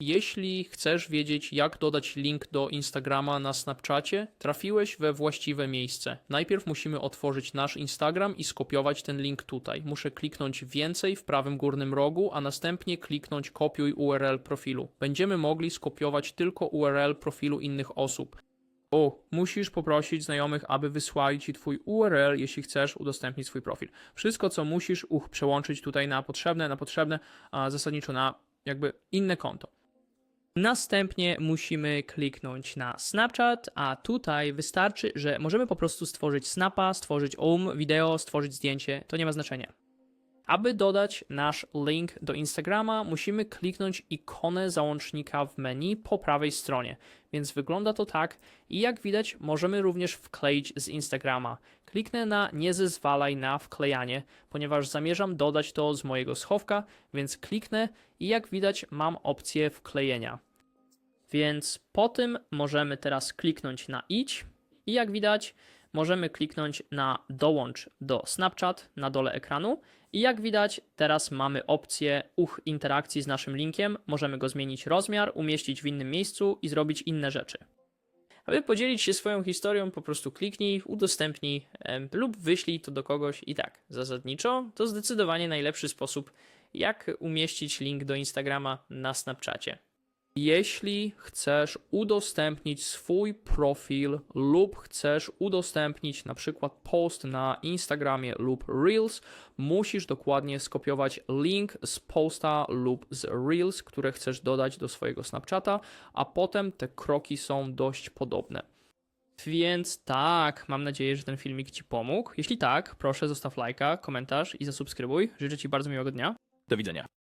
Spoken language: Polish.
Jeśli chcesz wiedzieć, jak dodać link do Instagrama na Snapchacie, trafiłeś we właściwe miejsce. Najpierw musimy otworzyć nasz Instagram i skopiować ten link tutaj. Muszę kliknąć więcej w prawym górnym rogu, a następnie kliknąć kopiuj URL profilu. Będziemy mogli skopiować tylko URL profilu innych osób. O, musisz poprosić znajomych, aby wysłali ci twój URL, jeśli chcesz udostępnić swój profil. Wszystko, co musisz, uch, przełączyć tutaj na potrzebne, na potrzebne, a zasadniczo na jakby inne konto. Następnie musimy kliknąć na Snapchat, a tutaj wystarczy, że możemy po prostu stworzyć snapa, stworzyć um, wideo, stworzyć zdjęcie, to nie ma znaczenia. Aby dodać nasz link do Instagrama, musimy kliknąć ikonę załącznika w menu po prawej stronie. Więc wygląda to tak i jak widać możemy również wkleić z Instagrama. Kliknę na nie zezwalaj na wklejanie, ponieważ zamierzam dodać to z mojego schowka, więc kliknę i jak widać mam opcję wklejenia. Więc po tym możemy teraz kliknąć na idź i jak widać możemy kliknąć na dołącz do Snapchat na dole ekranu i jak widać teraz mamy opcję uch interakcji z naszym linkiem, możemy go zmienić rozmiar, umieścić w innym miejscu i zrobić inne rzeczy. Aby podzielić się swoją historią, po prostu kliknij, udostępnij lub wyślij to do kogoś i tak. Zasadniczo to zdecydowanie najlepszy sposób, jak umieścić link do Instagrama na Snapchacie. Jeśli chcesz udostępnić swój profil lub chcesz udostępnić na przykład post na Instagramie lub Reels, musisz dokładnie skopiować link z posta lub z Reels, które chcesz dodać do swojego Snapchata, a potem te kroki są dość podobne. Więc tak, mam nadzieję, że ten filmik Ci pomógł. Jeśli tak, proszę zostaw lajka, komentarz i zasubskrybuj. Życzę Ci bardzo miłego dnia. Do widzenia.